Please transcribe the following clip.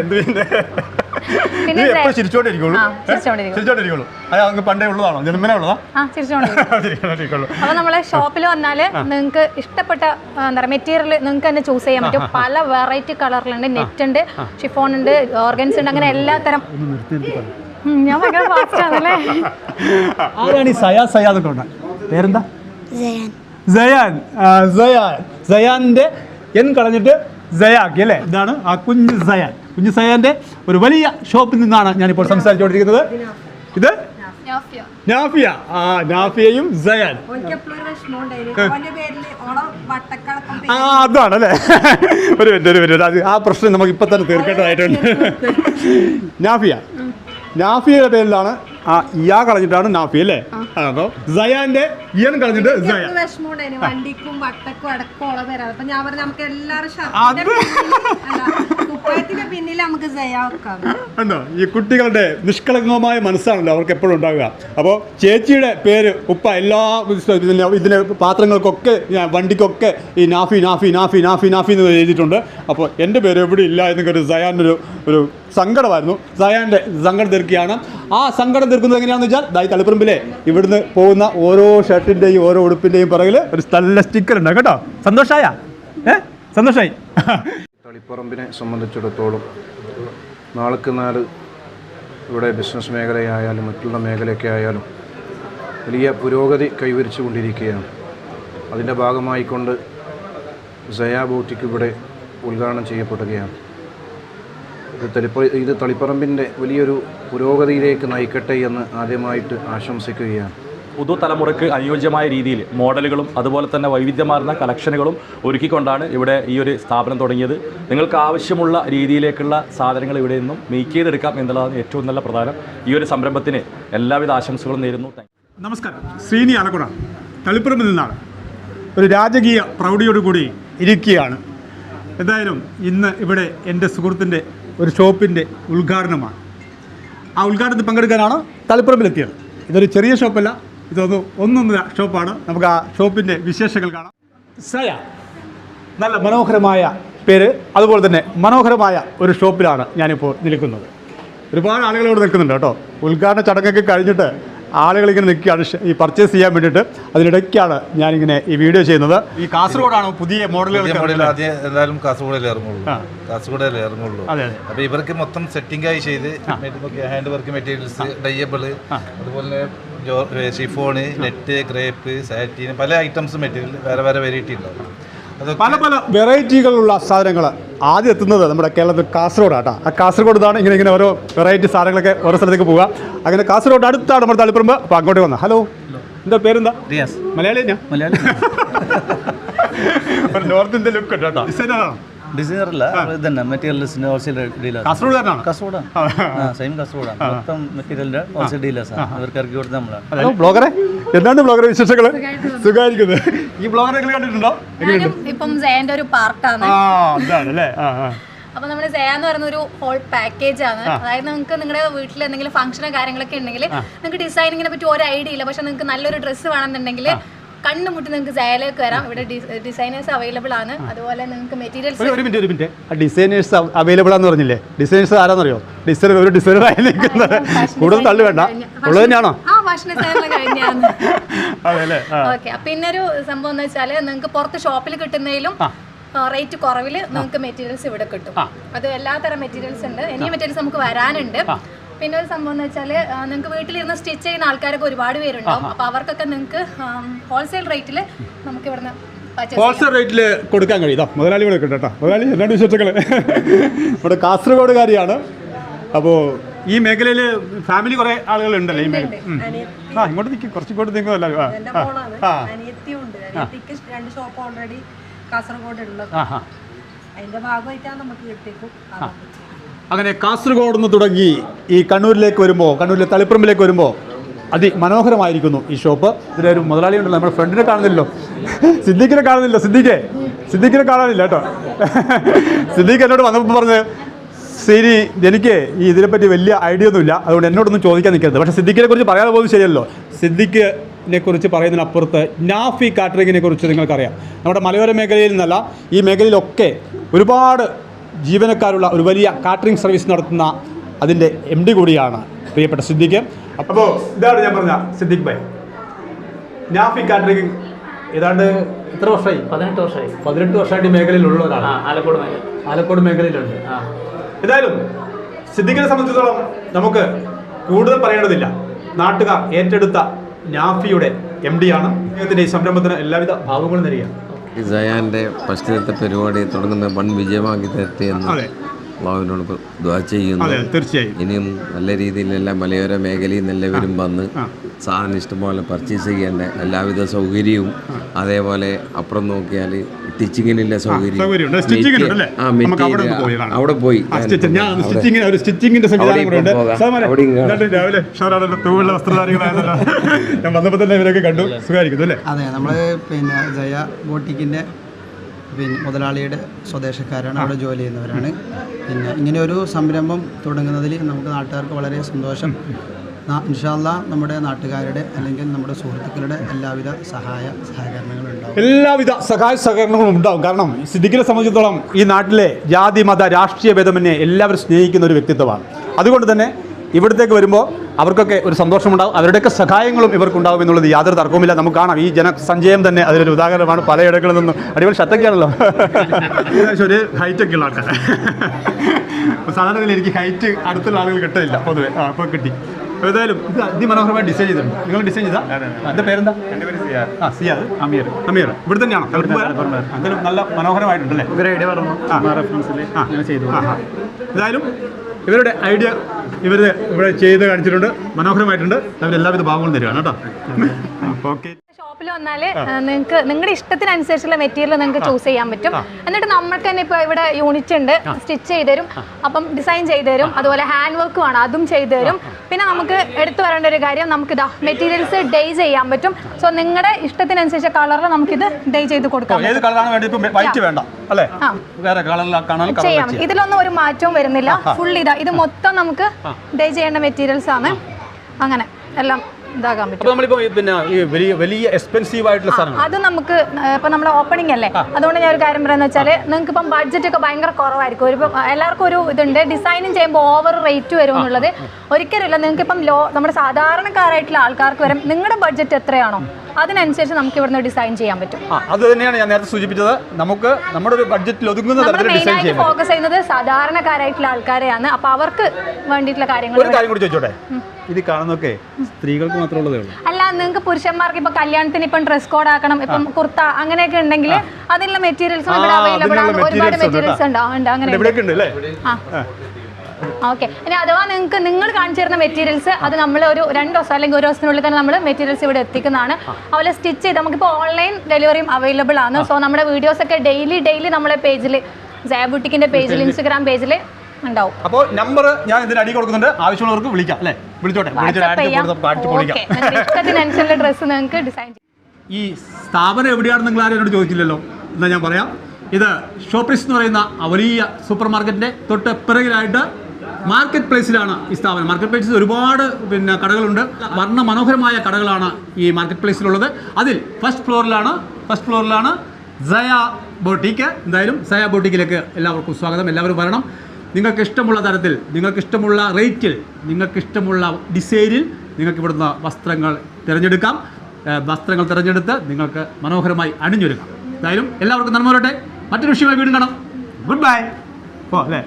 എന്ത് പിന്നെ? എപ്പോഴും ചിരിച്ചോണ്ടിരിക്കുള്ളൂ. ചിരിച്ചോണ്ടിരിക്കുള്ളൂ. അത് അങ്ങ് പണ്ടേ ഉള്ളതാണോ? ജന്മനെ ഉള്ളതാ? അപ്പൊ നമ്മളെ ഷോപ്പിൽ വന്നാൽ നിങ്ങൾക്ക് ഇഷ്ടപ്പെട്ട എന്താ മെറ്റീരിയൽ നിങ്ങൾക്ക് തന്നെ ചൂസ് ചെയ്യാൻ പറ്റും. പല വെറൈറ്റി കളറിലുണ്ട് നെറ്റ് ഉണ്ട് ഷിഫോൺ ഉണ്ട് ഓർഗൻസ് ഉണ്ട് അങ്ങനെ എല്ലാ തരം. ഞാൻ ഭയങ്കര ആണല്ലേ? ആരാണ് ഈ സയാ സയാ എന്നൊക്കെ ഉണ്ട് പേരെന്താ? സയാൻ. എൻ കളഞ്ഞിട്ട് സയാക്കി അല്ലേ? ഇതാണ് ആ കുഞ്ഞ് സയാൻ. കുഞ്ഞ് സയാന്റെ ഒരു വലിയ ഷോപ്പിൽ നിന്നാണ് ഞാനിപ്പോൾ സംസാരിച്ചുകൊണ്ടിരിക്കുന്നത്. ഇത്? നാഫിയ. ആ നാഫിയയും സയാൻ. ആ അതാണ് അല്ലേ ഒരു മിനിറ്റ് ഒരു മിനിറ്റ്. അത് ആ പ്രശ്നം നമുക്ക് ഇപ്പം തന്നെ തീർക്കേണ്ടതായിട്ടുണ്ട്. നാഫിയ. നാഫിയയുടെ പേരിലാണ് ആ ഇയാ കളഞ്ഞിട്ടാണ് നാഫി അല്ലേ? അപ്പോൾ സയാന്റെ ഇയൻ കളഞ്ഞിട്ട് വണ്ടിക്കും വട്ടക്കും അടക്കം ഉള്ള തരാം അപ്പൊ ഞാൻ പറഞ്ഞു നമുക്ക് എല്ലാവരും ഉണ്ടോ ഈ കുട്ടികളുടെ നിഷ്കളങ്കമായ മനസ്സാണല്ലോ അവർക്ക് എപ്പോഴും ഉണ്ടാകുക അപ്പോൾ ചേച്ചിയുടെ പേര് ഉപ്പ എല്ലാ ഇതിന് പാത്രങ്ങൾക്കൊക്കെ ഞാൻ വണ്ടിക്കൊക്കെ ഈ നാഫി നാഫി നാഫി നാഫി നാഫി എന്ന് എഴുതിയിട്ടുണ്ട്. അപ്പോൾ എന്റെ പേര് എവിടെ ഇല്ല എന്നൊക്കെ ഒരു സയാന്റെ ഒരു ഒരു സങ്കടമായിരുന്നു. സയാന്റെ സങ്കടം തീർക്കുകയാണ്. ആ സങ്കടം തീർക്കുന്നത് എങ്ങനെയാണെന്ന് വെച്ചാൽ ദായി തളിപ്പറമ്പിലെ ഇവിടുന്ന് പോകുന്ന ഓരോ ഷർട്ടിന്റെയും ഓരോ ഉടുപ്പിന്റെയും പുറകിൽ ഒരു നല്ല സ്റ്റിക്കർ ഉണ്ട്. കേട്ടോ? സന്തോഷമായ ഏ? സന്തോഷമായി തളിപ്പറമ്പിനെ സംബന്ധിച്ചിടത്തോളം നാൾക്ക് നാൾ ഇവിടെ ബിസിനസ് മേഖലയായാലും മറ്റുള്ള മേഖലയൊക്കെ ആയാലും വലിയ പുരോഗതി കൈവരിച്ചു കൊണ്ടിരിക്കുകയാണ് അതിന്റെ ഭാഗമായിക്കൊണ്ട് സയാ ബോട്ടിക്ക് ഇവിടെ ഉദ്ഘാടനം ചെയ്യപ്പെടുകയാണ്. ഇത് തളിപ്പ ഇത് തളിപ്പറമ്പിന്റെ വലിയൊരു പുരോഗതിയിലേക്ക് നയിക്കട്ടെ എന്ന് ആദ്യമായിട്ട് ആശംസിക്കുകയാണ്. പുതുതലമുറയ്ക്ക് അനുയോജ്യമായ രീതിയിൽ മോഡലുകളും അതുപോലെ തന്നെ വൈവിധ്യമാർന്ന കളക്ഷനുകളും ഒരുക്കിക്കൊണ്ടാണ് ഇവിടെ ഈ ഒരു സ്ഥാപനം തുടങ്ങിയത്. നിങ്ങൾക്ക് ആവശ്യമുള്ള രീതിയിലേക്കുള്ള സാധനങ്ങൾ ഇവിടെ നിന്നും മേക്ക് ചെയ്തെടുക്കാം എന്നുള്ളതാണ് ഏറ്റവും നല്ല പ്രധാനം. ഈ ഒരു സംരംഭത്തിന് എല്ലാവിധ ആശംസകളും നേരുന്നു. നമസ്കാരം. ശ്രീനി ആലക്കുട. തളിപ്പറമ്പിൽ നിന്നാണ്. ഒരു രാജകീയ പ്രൗഢിയോടുകൂടി ഇരിക്കുകയാണ്. എന്തായാലും ഇന്ന് ഇവിടെ എന്റെ സുഹൃത്തിന്റെ ഒരു ഷോപ്പിന്റെ ഉദ്ഘാടനമാണ്. ആ ഉദ്ഘാടനത്തിൽ പങ്കെടുക്കാനാണ് തളിപ്പുറമ്പിലെത്തിയത്. ഇതൊരു ചെറിയ ഷോപ്പല്ല ഇതൊന്ന് ഒന്നൊന്നര ഷോപ്പാണ്. നമുക്ക് ആ ഷോപ്പിന്റെ വിശേഷങ്ങൾ കാണാം. സയ നല്ല മനോഹരമായ പേര് അതുപോലെ തന്നെ മനോഹരമായ ഒരു ഷോപ്പിലാണ് ഞാനിപ്പോൾ നിൽക്കുന്നത്. ഒരുപാട് ആളുകൾ ഇവിടെ നിൽക്കുന്നുണ്ട് കേട്ടോ. ഉദ്ഘാടന ചടങ്ങൊക്കെ കഴിഞ്ഞിട്ട് ആളുകൾ ഇങ്ങനെ നിൽക്കുകയാണ് ഈ പർച്ചേസ് ചെയ്യാൻ വേണ്ടിയിട്ട്. അതിനിടയ്ക്കാണ് ഞാനിങ്ങനെ ഈ വീഡിയോ ചെയ്യുന്നത്. ഈ കാസർഗോഡാണ് പുതിയ പുതിയ മോഡലുകൾ എന്തായാലും കാസർഗോഡല്ലേ ഇറങ്ങുള്ളൂ. ആ. കാസർഗോഡല്ലേ ഇറങ്ങുള്ളൂ. അതെ അതെ. അപ്പൊ ഇവർക്ക് മൊത്തം സെറ്റിംഗ് ആയി ചെയ്ത് ഹാൻഡ് വർക്ക് മെറ്റീരിയൽസ് ഡയബിൾ അതുപോലെ ഷിഫോണ് നെറ്റ് ക്രേപ്പ് സാറ്റീൻ പല ഐറ്റംസ് മെറ്റീരിയൽ വേറെ വേറെ വെറൈറ്റി ഉണ്ടാവും പല പല വെറൈറ്റികളുള്ള സാധനങ്ങൾ ആദ്യം എത്തുന്നത് നമ്മുടെ കേരളത്തിൽ കാസർഗോഡാട്ടോ. ആ കാസർഗോഡ് ഇങ്ങനെ ഇങ്ങനെ ഓരോ വെറൈറ്റി സാധനങ്ങളൊക്കെ ഓരോ സ്ഥലത്തേക്ക് പോവുക. അങ്ങനെ കാസർഗോഡ് അടുത്താണ് നമ്മുടെ തളിപ്പറമ്പ്. അപ്പോൾ അങ്ങോട്ട് വന്ന. ഹലോ എന്താ പേരെന്താ? റിയാസ്. മലയാളി ഞാൻ മലയാളി. ഒരു നോർത്ത് ഇന്ത്യ ലുക്ക് കേട്ടോ ഡിസൈനറാണോ? ഡിസൈനർ അല്ല ഇത് തന്നെ മെറ്റീരിയൽസിന്റെ ഹോൾസെയിൽ ഡീലർ കാസർഗോഡാണ്. കാസർഗോഡാണ് സെയിം കാസർഗോഡാണ്. മൊത്തം മെറ്റീരിയലിന്റെ ഹോൾസെയിൽ ഡീലേഴ്സാണ് അവർക്ക് ഇറക്കി കൊടുത്ത് നമ്മളാണ് ബ്ലോഗറെ? എന്താണ് ബ്ലോഗറെ വിശേഷങ്ങൾ സുഖമായിരിക്കുന്നത് ഈ ബ്ലോഗറെ കണ്ടിട്ടുണ്ടോ? ഇപ്പം ജയന്റെ ഒരു പാർട്ടാണ്. അല്ലേ? അപ്പൊ നമ്മൾ ജയ എന്ന് പറയുന്ന ഒരു ഹോൾ പാക്കേജ് ആണ്. അതായത് നിങ്ങൾക്ക് നിങ്ങളുടെ വീട്ടിൽ എന്തെങ്കിലും ഫംഗ്ഷനോ കാര്യങ്ങളൊക്കെ ഉണ്ടെങ്കിൽ നിങ്ങൾക്ക് ഡിസൈനിങ്ങിനെ പറ്റി ഒരു ഐഡിയ ഇല്ല. പക്ഷെ നിങ്ങൾക്ക് നല്ലൊരു ഡ്രസ്സ് വേണമെന്നുണ്ടെങ്കിൽ കണ്ണുമുട്ടി നിങ്ങൾക്ക് ജയയിലേക്ക് വരാം. ഇവിടെ ഡിസൈനേഴ്സ് അവൈലബിൾ ആണ്. അതുപോലെ നിങ്ങൾക്ക് മെറ്റീരിയൽസ് ഒരു മിനിറ്റ് ഒരു മിനിറ്റ്. ആ ഡിസൈനേഴ്സ് അവൈലബിൾ ആണെന്ന് പറഞ്ഞില്ലേ? ഡിസൈനേഴ്സ് ആരാന്നറിയോ? ഡിസൈനർ ഒരു ഡിസൈനർ ആയി നിൽക്കുന്നത്. കൂടുതൽ തള്ളു വേണ്ട. ഉള്ളത് തന്നെയാണോ? ഓക്കെ പിന്നെ ഒരു സംഭവം എന്ന് വെച്ചാൽ നിങ്ങൾക്ക് പുറത്ത് ഷോപ്പിൽ കിട്ടുന്നതിലും റേറ്റ് കുറവിൽ നിങ്ങൾക്ക് മെറ്റീരിയൽസ് ഇവിടെ കിട്ടും. അത് എല്ലാത്തരം മെറ്റീരിയൽസ് ഉണ്ട്. ഇനി മെറ്റീരിയൽസ് നമുക്ക് വരാനുണ്ട്. പിന്നെ ഒരു സംഭവം എന്ന് വെച്ചാൽ നിങ്ങൾക്ക് വീട്ടിലിരുന്ന് സ്റ്റിച്ച് ചെയ്യുന്ന ആൾക്കാരൊക്കെ ഒരുപാട് പേരുണ്ടാവും. അപ്പോൾ അവർക്കൊക്കെ നിങ്ങൾക്ക് ഹോൾസെയിൽ റേറ്റിൽ നമുക്ക് ഇവിടുന്ന് ഹോൾസെയിൽ റേറ്റിൽ കൊടുക്കാൻ കഴിയും. മുതലാളി ഇവിടെ കേട്ടോ മുതലാളി രണ്ട് വിശേഷങ്ങൾ ഇവിടെ കാസർഗോഡുകാരിയാണ്. അപ്പോൾ ഈ മേഖലയിൽ ഫാമിലി കുറേ ആളുകൾ ഉണ്ടല്ലോ ഈ മേഖല ആ ഇങ്ങോട്ട് നിൽക്കും കുറച്ച് ഇങ്ങോട്ട് നിൽക്കും അല്ലേ ആ എന്റെ ആ, മോളാണ്. ആ. അനിയത്തിയും ഉണ്ട്. അനിയത്തിക്ക് രണ്ട് ഷോപ്പ് ഓൾറെഡി കാസർഗോഡ് ഉള്ളത് അതിന്റെ ഭാഗമായിട്ടാണ് നമുക്ക് കിട്ടിയേക്കും അങ്ങനെ കാസർഗോഡ് നിന്ന് തുടങ്ങി ഈ കണ്ണൂരിലേക്ക് വരുമ്പോൾ കണ്ണൂരിലെ തളിപ്പറമ്പിലേക്ക് വരുമ്പോൾ അതിമനോഹരമായിരിക്കുന്നു ഈ ഷോപ്പ്. ഇതിലെ ഒരു മുതലാളി ഉണ്ടല്ലോ നമ്മുടെ ഫ്രണ്ടിനെ കാണുന്നില്ലല്ലോ. സിദ്ദീഖിനെ കാണുന്നില്ല സിദ്ദീഖെ. സിദ്ദീഖിനെ കാണാനില്ല കേട്ടോ. സിദ്ദീഖ് എന്നോട് വന്നപ്പോൾ പറഞ്ഞ് ശരി എനിക്ക് ഈ ഇതിനെപ്പറ്റി വലിയ ഐഡിയ ഒന്നുമില്ല. അതുകൊണ്ട് എന്നോടൊന്നും ചോദിക്കാൻ നിൽക്കരുത്. പക്ഷേ സിദ്ദീഖിനെ കുറിച്ച് പറയാതെ പോകുന്നത് ശരിയല്ലോ. സിദ്ദീഖിനെ കുറിച്ച് പറയുന്നതിനപ്പുറത്ത് നാഫി കാറ്ററിങ്ങിനെ കുറിച്ച് നിങ്ങൾക്കറിയാം. നമ്മുടെ മലയോര മേഖലയിൽ നിന്നല്ല ഈ മേഖലയിലൊക്കെ ഒരുപാട് ജീവനക്കാരുള്ള ഒരു വലിയ കാറ്ററിംഗ് സർവീസ് നടത്തുന്ന അതിന്റെ എം ഡി കൂടിയാണ് പ്രിയപ്പെട്ട സിദ്ദിഖ്. അപ്പോൾ ഇതാണ് ഞാൻ പറഞ്ഞ സിദ്ദിഖ് ഭായ്. നാഫി കാറ്ററിംഗ് ഏതാണ്ട് എത്ര വർഷമായി? പതിനെട്ട് വർഷമായി. പതിനെട്ട് വർഷമായിട്ട് ഈ മേഖലയിലുള്ള ഒരാളാണ്. ആലക്കോട് മേഖല. ആലക്കോട് മേഖലയിലുണ്ട്. ഏതായാലും സിദ്ദിഖിനെ സംബന്ധിച്ചിടത്തോളം നമുക്ക് കൂടുതൽ പറയേണ്ടതില്ല. നാട്ടുകാർ ഏറ്റെടുത്ത നാഫിയുടെ എം ഡി ആണ്. അദ്ദേഹത്തിന്റെ ഈ സംരംഭത്തിന് എല്ലാവിധ ഭാവങ്ങളും നൽകുക ഈ സയാന്റെ ഫസ്റ്റിലത്തെ പരിപാടി തുടങ്ങുന്ന വൺ വിജയമാക്കി തരട്ടെ എന്ന് അള്ളാഹുവിനോട് ദ്വാ ചെയ്യുന്നു. തീർച്ചയായും. ഇനിയും നല്ല രീതിയിലെല്ലാം മലയോര മേഖലയിൽ നിന്ന് എല്ലാവരും വന്ന് സാധനം ഇഷ്ടംപോലെ പർച്ചേസ് ചെയ്യേണ്ട എല്ലാവിധ സൗകര്യവും അതേപോലെ അപ്പുറം നോക്കിയാൽ സ്റ്റിച്ചിങ്ങിനുള്ള സൗകര്യം. അവിടെ പോയി അവിടെ പോയി. ആ, സ്റ്റിച്ച് ഞാൻ വന്നപ്പോൾ തന്നെ ഇവരൊക്കെ കണ്ടു. അല്ലേ? അതെ നമ്മൾ പിന്നെ ജയ ബോട്ടിക്കിന്റെ പിന്നെ മുതലാളിയുടെ സ്വദേശക്കാരാണ് അവിടെ ജോലി ചെയ്യുന്നവരാണ്. പിന്നെ ഇങ്ങനെ ഒരു സംരംഭം തുടങ്ങുന്നതിൽ നമുക്ക് നാട്ടുകാർക്ക് വളരെ സന്തോഷം. ഇൻഷാല്ല നമ്മുടെ നാട്ടുകാരുടെ അല്ലെങ്കിൽ നമ്മുടെ സുഹൃത്തുക്കളുടെ എല്ലാവിധ സഹായ സഹകരണങ്ങളും ഉണ്ടാവും എല്ലാവിധ സഹായ സഹകരണങ്ങളും ഉണ്ടാവും. കാരണം സിദ്ദിഖിനെ സംബന്ധിച്ചിടത്തോളം ഈ നാട്ടിലെ ജാതി മത രാഷ്ട്രീയ ഭേദമന്യേ എല്ലാവരും സ്നേഹിക്കുന്ന ഒരു വ്യക്തിത്വമാണ്. അതുകൊണ്ട് തന്നെ ഇവിടത്തേക്ക് വരുമ്പോൾ അവർക്കൊക്കെ ഒരു സന്തോഷമുണ്ടാവും. അവരുടെയൊക്കെ സഹായങ്ങളും ഇവർക്കുണ്ടാവും എന്നുള്ളത് യാതൊരു തർക്കവുമില്ല. നമുക്ക് കാണാം. ഈ ജനസഞ്ചയം തന്നെ അതിലൊരു ഉദാഹരണമാണ്. പലയിടങ്ങളിൽ നിന്നും അടിപൊളി ശത്തൊക്കെയാണല്ലോ ഏകദേശം ഒരു ഹൈറ്റൊക്കെ ഉള്ള ആൾക്കാർ സാധാരണ എനിക്ക് ഹൈറ്റ് അടുത്തുള്ള ആളുകൾ കിട്ടില്ല പൊതുവെ. ആ അപ്പോൾ കിട്ടി. ഏതായാലും ഇത് അതിമനോഹരമായി ഡിസൈൻ ചെയ്തിട്ടുണ്ട്. നിങ്ങൾ ഡിസൈൻ ചെയ്താൽ എന്റെ പേരെന്താ? എന്റെ പേര് സിയാർ. ആ സിയാദ് അമീർ. അമീർ. ഇവിടെ തന്നെയാണോ? എന്തായാലും നല്ല മനോഹരമായിട്ടുണ്ടല്ലേ? ഇവരെ ഐഡിയ പറഞ്ഞു. ആ. റെഫറൻസിൽ ആ. ഇങ്ങനെ ചെയ്തു. ഏതായാലും ഇവരുടെ ഐഡിയ ഇവർ ഇവിടെ ചെയ്ത് കാണിച്ചിട്ടുണ്ട്. മനോഹരമായിട്ടുണ്ട്. അവർ എല്ലാവിധ ഭാഗങ്ങളും തരികയാണ് കേട്ടോ. ഓക്കെ. ഷോപ്പിൽ വന്നാൽ നിങ്ങൾക്ക് നിങ്ങളുടെ ഇഷ്ടത്തിനനുസരിച്ചുള്ള മെറ്റീരിയൽ നിങ്ങൾക്ക് ചൂസ് ചെയ്യാൻ പറ്റും. എന്നിട്ട് നമ്മൾക്ക് തന്നെ ഇപ്പോൾ ഇവിടെ യൂണിറ്റ് ഉണ്ട്. സ്റ്റിച്ച് ചെയ്തു തരും. അപ്പം ഡിസൈൻ ചെയ്തു തരും. അതുപോലെ ഹാൻഡ് വർക്ക് വേണം. അതും ചെയ്തു തരും. പിന്നെ നമുക്ക് എടുത്തു വരേണ്ട ഒരു കാര്യം നമുക്ക് ഇതാ മെറ്റീരിയൽസ് ഡേ ചെയ്യാൻ പറ്റും. സോ നിങ്ങളുടെ ഇഷ്ടത്തിനനുസരിച്ച കളറിൽ നമുക്കിത് ഡേ ചെയ്ത് കൊടുക്കാം. ഏത് കളറാണ് വൈറ്റ് വേണ്ട അല്ലേ? വേറെ ചെയ്യാം. ഇതിലൊന്നും ഒരു മാറ്റവും വരുന്നില്ല. ഫുൾ ഇതാ. ഇത് മൊത്തം നമുക്ക് ഡേ ചെയ്യേണ്ട മെറ്റീരിയൽസ് ആണ്. അങ്ങനെ. എല്ലാം പറ്റും. പിന്നെ വലിയ വലിയ എക്സ്പെൻസീവ് ആയിട്ടുള്ള സാധനങ്ങൾ അത് നമുക്ക് ഇപ്പൊ നമ്മൾ ഓപ്പണിംഗ് അല്ലേ? അതുകൊണ്ട് ഞാൻ ഒരു കാര്യം പറയുന്നത് വെച്ചാൽ നിങ്ങൾക്ക് ഇപ്പം ബഡ്ജറ്റ് ഒക്കെ ഭയങ്കര കുറവായിരിക്കും. ഒരു എല്ലാവർക്കും ഒരു ഇതുണ്ട്. ഡിസൈനും ചെയ്യുമ്പോൾ ഓവർ റേറ്റ് വരും എന്നുള്ളത്. ഒരിക്കലുമില്ല നിങ്ങൾക്ക് ഇപ്പം ലോ നമ്മുടെ സാധാരണക്കാരായിട്ടുള്ള ആൾക്കാർക്ക് വരും നിങ്ങളുടെ ബഡ്ജറ്റ് എത്രയാണോ അതിനനുസരിച്ച് നമുക്ക് ഇവിടുന്ന് ഡിസൈൻ ചെയ്യാൻ പറ്റും. അത് തന്നെയാണ് ഞാൻ നേരത്തെ സൂചിപ്പിച്ചത്. നമുക്ക് നമ്മുടെ ഒരു ബഡ്ജറ്റിൽ ഒതുങ്ങുന്ന തരത്തിൽ ഡിസൈൻ ഫോക്കസ് ചെയ്യുന്നത് സാധാരണക്കാരായിട്ടുള്ള ആൾക്കാരെയാണ്. അപ്പൊ അവർക്ക് വേണ്ടിയിട്ടുള്ള കാര്യങ്ങൾ ഒരു കാര്യം കൂടി ചോദിച്ചോട്ടെ? ഇത് കാണുന്നൊക്കെ സ്ത്രീകൾക്ക് മാത്രമേ ഉള്ളതേ ഉള്ളൂ. അല്ല നിങ്ങൾക്ക് പുരുഷന്മാർക്ക് ഇപ്പൊ കല്യാണത്തിന് ഇപ്പം ഡ്രസ് കോഡ് ആക്കണം ഇപ്പം കുർത്ത അങ്ങനെയൊക്കെ ഉണ്ടെങ്കിൽ അതിനുള്ള മെറ്റീരിയൽസ് ഇവിടെ അവൈലബിൾ ആണ്. ഒരുപാട് മെറ്റീരിയൽസ് ഉണ്ട് ഉണ്ട്. അങ്ങനെ ഓക്കെ ഇനി അഥവാ നിങ്ങൾക്ക് നിങ്ങൾ കാണിച്ചു തരുന്ന മെറ്റീരിയൽസ് അത് നമ്മൾ ഒരു രണ്ട് ദിവസം അല്ലെങ്കിൽ ഒരു ദിവസത്തിനുള്ളിൽ തന്നെ നമ്മൾ മെറ്റീരിയൽസ് ഇവിടെ എത്തിക്കുന്നതാണ്. അതുപോലെ സ്റ്റിച്ച് ചെയ്ത് നമുക്കിപ്പോൾ ഓൺലൈൻ ഡെലിവറിയും അവൈലബിൾ ആണ്. സോ നമ്മുടെ വീഡിയോസ് ഒക്കെ ഡെയിലി ഡെയിലി നമ്മളെ പേജിൽ ജയബുട്ടിക്കിന്റെ പേജിൽ ഇൻസ്റ്റഗ്രാം പേജിൽ ഉണ്ടാവും. അപ്പോൾ നമ്പർ ഞാൻ ഇതിന് അടി കൊടുക്കുന്നുണ്ട്. ആവശ്യമുള്ളവർക്ക് വിളിക്കാം അല്ലേ? വിളിച്ചോട്ടെ. ഇഷ്ടത്തിനനുസരിച്ചുള്ള ഡ്രസ്സ് നിങ്ങൾക്ക് ഡിസൈൻ ഈ സ്ഥാപനം എവിടെയാണെന്ന് നിങ്ങൾ ആരും എന്നോട് ചോദിച്ചില്ലല്ലോ. എന്നാ ഞാൻ പറയാം. ഇത് ഷോപ്പിസ് എന്ന് പറയുന്ന വലിയ സൂപ്പർ മാർക്കറ്റിന്റെ തൊട്ട് പിറകിലായിട്ട് മാർക്കറ്റ് പ്ലേസിലാണ് ഈ സ്ഥാപനം. മാർക്കറ്റ് പ്ലേസിൽ ഒരുപാട് പിന്നെ കടകളുണ്ട്. വർണ മനോഹരമായ കടകളാണ് ഈ മാർക്കറ്റ് പ്ലേസിലുള്ളത് അതിൽ ഫസ്റ്റ് ഫ്ലോറിലാണ് ഫസ്റ്റ് ഫ്ലോറിലാണ് സയ ബോട്ടിക്ക് എന്തായാലും സയ ബോട്ടിക്കിലേക്ക് എല്ലാവർക്കും സ്വാഗതം. എല്ലാവരും വരണം. നിങ്ങൾക്ക് ഇഷ്ടമുള്ള തരത്തിൽ നിങ്ങൾക്ക് ഇഷ്ടമുള്ള റേറ്റിൽ നിങ്ങൾക്ക് ഇഷ്ടമുള്ള ഡിസൈനിൽ നിങ്ങൾക്ക് ഇവിടുന്ന് വസ്ത്രങ്ങൾ തിരഞ്ഞെടുക്കാം. വസ്ത്രങ്ങൾ തിരഞ്ഞെടുത്ത് നിങ്ങൾക്ക് മനോഹരമായി അണിഞ്ഞൊരുക്കാം. എന്തായാലും എല്ലാവർക്കും നന്മ വരട്ടെ. മറ്റൊരു വിഷയമായി വീണ്ടും കാണാം. ഗുഡ് ബൈ ഓ അല്ലേ?